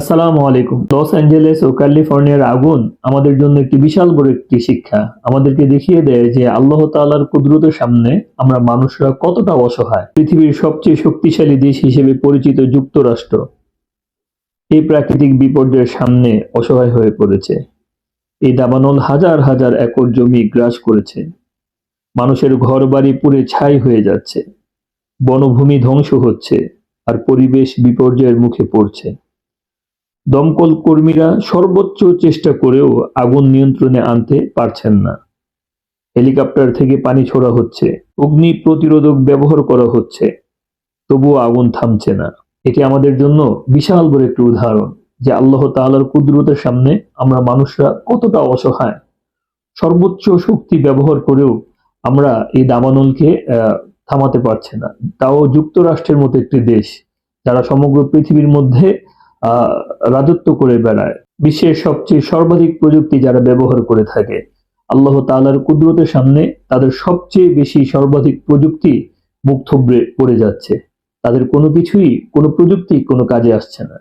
আসসালামু আলাইকুম। Los Angeles ও ক্যালিফোর্নিয়ার আগুন আমাদের জন্য একটি বিশাল বড় একটি শিক্ষা। আমাদেরকে দেখিয়ে দেয় যে আল্লাহ তাআলার কুদরতের সামনে আমরা মানুষরা কতটা অসহায়। পৃথিবীর সবচেয়ে শক্তিশালী দেশ হিসেবে পরিচিত যুক্তরাষ্ট্র এই প্রাকৃতিক বিপর্যয়ের সামনে অসহায় হয়ে পড়েছে। এই দাবানল হাজার হাজার একর জমি গ্রাস করেছে। মানুষের ঘর বাড়ি পুড়ে ছাই হয়ে যাচ্ছে। বনভূমি ধ্বংস হচ্ছে আর পরিবেশ বিপর্যয়ের মুখে পড়ছে। দমকল কর্মীরা সর্বোচ্চ চেষ্টা করেও আগুন নিয়ন্ত্রণে আনতে পারছেন না। হেলিকপ্টার থেকে পানি ছোড়া হচ্ছে, অগ্নি প্রতিরোধক ব্যবহার করা হচ্ছে, তবুও আগুন থামছে না। এটি আমাদের জন্য বিশাল বড় একটি উদাহরণ যে আল্লাহ তাআলার কুদরতের সামনে আমরা মানুষরা কতটা অসহায়। সর্বোচ্চ শক্তি ব্যবহার করেও আমরা এই দামানলকে থামাতে পারছে না। তাও যুক্তরাষ্ট্রের মতো একটি দেশ, যারা সমগ্র পৃথিবীর মধ্যে রাজত্ব করে বেড়ায়। বিশ্বের সবচেয়ে সর্বাধিক প্রযুক্তি যারা ব্যবহার করে থাকে, আল্লাহ তাআলার কুদরতের সামনে তাদের সবচেয়ে বেশি সর্বাধিক প্রযুক্তি মুখ থুবড়ে পড়ে যাচ্ছে। তাদের কোনো কিছুই, কোনো প্রযুক্তি কোনো কাজে আসছে না।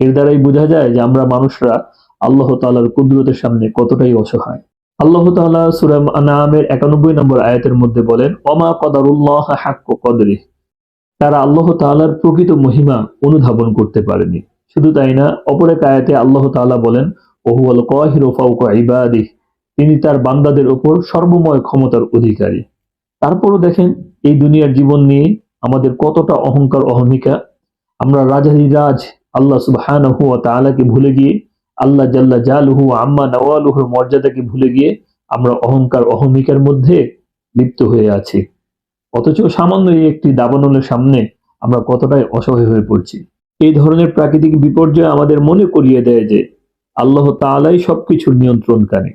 এর দ্বারাই বোঝা যায় যে আমরা মানুষরা আল্লাহ তাআলার কুদরতের সামনে কতটাই অসহায়। আল্লাহ তালা সূরা আনামের একানব্বই নম্বর আয়াতের মধ্যে বলেন অমা কদারুল্লাহ হাক্ক কদরি তারা আল্লাহ তাআলার প্রকৃত মহিমা অনুধাবন করতে পারেনি। শুধু তাই না, অপর এক আয়াতে আল্লাহ তাআলা বলেন, ওহুয়াল কাহিরু ফাওকা ইবাদিহ তিনি তার বান্দাদের উপর সর্বময় ক্ষমতার অধিকারী। তারপরও দেখেন, এই দুনিয়ার জীবন নিয়ে আমাদের কতটা অহংকার অহমিকা আমরা রাজাধিরাজ আল্লাহ সুবহানাহু ওয়া তাআলাকে ভুলে গিয়ে, আল্লাহ জাল্লা জালুহু আম্মা নওয়ালুহুর মর্যাদাকে ভুলে গিয়ে, আমরা অহংকার অহমিকার মধ্যে লিপ্ত হয়ে আছি। অথচ সামান্য এই একটি দাবানলের সামনে আমরা কতটাই অসহায় হয়ে পড়ছি। এই ধরনের প্রাকৃতিক বিপর্যয় আমাদের মনে করিয়ে দেয় যে আল্লাহ তাআলাই সবকিছুর নিয়ন্ত্রণকারী।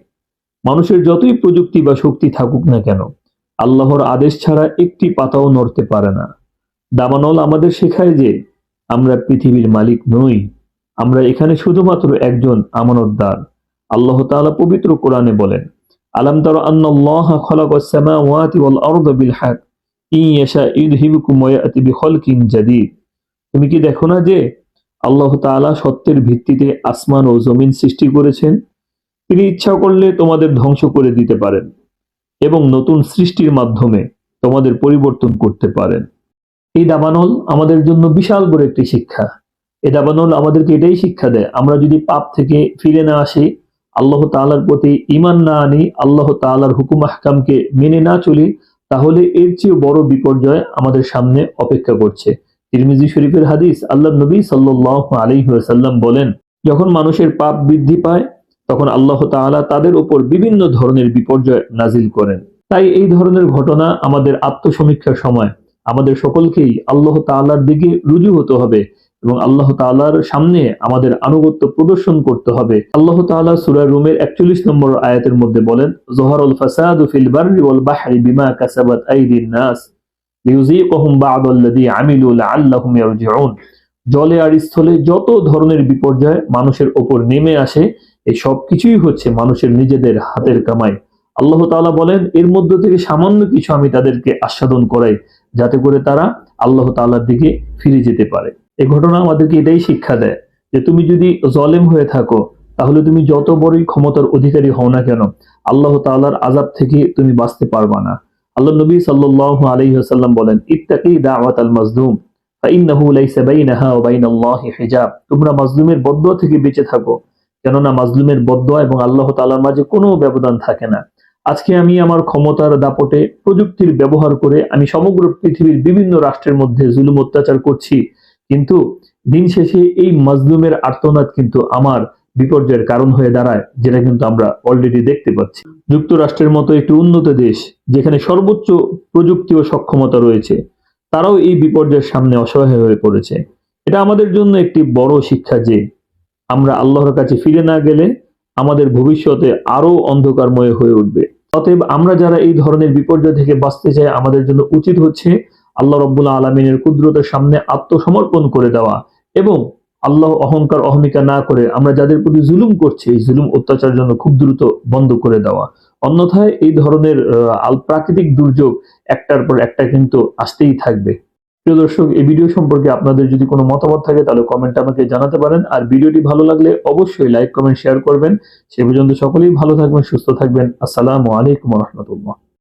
মানুষের যতই প্রযুক্তি বা শক্তি থাকুক না কেন, আল্লাহর আদেশ ছাড়া একটি পাতাও নড়তে পারে না। দাবানল আমাদের শেখায় যে আমরা পৃথিবীর মালিক নই, আমরা এখানে শুধুমাত্র একজন আমানতদার। আল্লাহ তাআলা পবিত্র কোরআনে বলেন, আলাম তারা আন্নাল্লাহা বিল হক, ইন ইয়াশা ইউযহিবকুম ওয়া তুমি কি দেখো না যে আল্লাহ তাআলা সত্যের ভিত্তিতে আসমান ও জমিন সৃষ্টি করেছেন? তিনি ইচ্ছা করলে তোমাদের ধ্বংস করে দিতে পারেন এবং নতুন সৃষ্টির মাধ্যমে তোমাদের পরিবর্তন করতে পারেন। এই দাবানল আমাদের জন্য বিশাল বড় একটি শিক্ষা। এই দাবানল আমাদেরকে এটাই শিক্ষা দেয়, আমরা যদি পাপ থেকে ফিরে না আসি, আল্লাহ তাআলার প্রতি ঈমান না আনি, আল্লাহ তাআলার হুকুম আহকামকে মেনে না চলি, তাহলে এর চেয়ে বড় বিপর্যয় আমাদের সামনে অপেক্ষা করছে। তিরমিজি শরীফের হাদিস আল্লাহ নবী সাল্লাল্লাহু আলাইহি ওয়াসাল্লাম বলেন, যখন মানুষের পাপ বৃদ্ধি পায়, তখন আল্লাহ তাআলা তাদের উপর বিভিন্ন ধরনের বিপর্যয় নাজিল করেন। তাই এই ধরনের ঘটনা আমাদের আত্মসমীক্ষার সময়, আমাদের সকলকেই আল্লাহ তাআলার দিকে রুজু হতে হবে এবং আল্লাহ তাআলার সামনে আমাদের আনুগত্য প্রদর্শন করতে হবে। আল্লাহ তাআলা সূরা রুমের 41 নম্বর আয়াতের মধ্যে বলেন, জহরুল ফাসাদু ফিল বিমা কাসাবাত আইদিন নাস। জলে আর স্থলে যত ধরনের বিপর্যয় মানুষের ওপর নেমে আসে এই সব কিছুই হচ্ছে মানুষের নিজেদের হাতের কামাই। আল্লাহ বলেন, এর মধ্য থেকে সামান্য কিছু আমি তাদেরকে আস্বাদন করাই, যাতে করে তারা আল্লাহ তাআলার দিকে ফিরে যেতে পারে। এই ঘটনা আমাদেরকে এটাই শিক্ষা দেয় যে তুমি যদি জলেম হয়ে থাকো, তাহলে তুমি যত বড়ই ক্ষমতার অধিকারী হও না কেন, আল্লাহ তাআলার আজাব থেকে তুমি বাঁচতে পারবা না। আল্লাহ নবী সাল্লাল্লাহু আলাইহি ওয়াসাল্লাম বলেন, ইত্তাকি দাওয়াত আল মাজলুম তোমরা মাজলুমের বদদোয়া থেকে বেঁচে থাকো, কেননা মাজলুমের বদদোয়া এবং আল্লাহ তাআলার মাঝে কোনো ব্যবধান থাকে না। আজকে আমি আমার ক্ষমতার দাপটে প্রযুক্তির ব্যবহার করে আমি সমগ্র পৃথিবীর বিভিন্ন রাষ্ট্রের মধ্যে জুলুম অত্যাচার করছি, কিন্তু দিন শেষে এই মাজলুমের আর্তনাদ কিন্তু আমার বিপর্যয়ের কারণ হয়ে দাঁড়ায়, যেটা কিন্তু আমরা অলরেডি দেখতে পাচ্ছি। যুক্তরাষ্ট্রের মতো একটি উন্নত দেশ, যেখানে সর্বোচ্চ প্রযুক্তি ও সক্ষমতা রয়েছে, তারাও এই বিপর্যয়ের সামনে অসহায় হয়ে পড়েছে। এটা আমাদের জন্য একটি বড় শিক্ষা যে, আমরা আল্লাহর কাছে ফিরে না গেলে আমাদের ভবিষ্যতে আরও অন্ধকারময় হয়ে উঠবে। অতএব আমরা যারা এই ধরনের বিপর্যয় থেকে বাঁচতে চাই, আমাদের জন্য উচিত হচ্ছে আল্লাহ রব্বুল আলমিনের কুদরতের সামনে আত্মসমর্পণ করে দেওয়া এবং আল্লাহ অহংকার অহমিকা না করে আমরা যাদের প্রতি জুলুম করছি, এই জুলুম অত্যাচার জন্য খুব দ্রুত বন্ধ করে দেওয়া। অন্যথায় এই ধরনের প্রাকৃতিক দুর্যোগ একটার পর একটা কিন্তু আসতেই থাকবে। প্রিয় দর্শক, এই ভিডিও সম্পর্কে আপনাদের যদি কোনো মতামত থাকে, তাহলে কমেন্ট আমাকে জানাতে পারেন। আর ভিডিওটি ভালো লাগলে অবশ্যই লাইক কমেন্ট শেয়ার করবেন। সে পর্যন্ত সকলেই ভালো থাকবেন, সুস্থ থাকবেন। আসসালামু আলাইকুম রহমতুল্লাহ।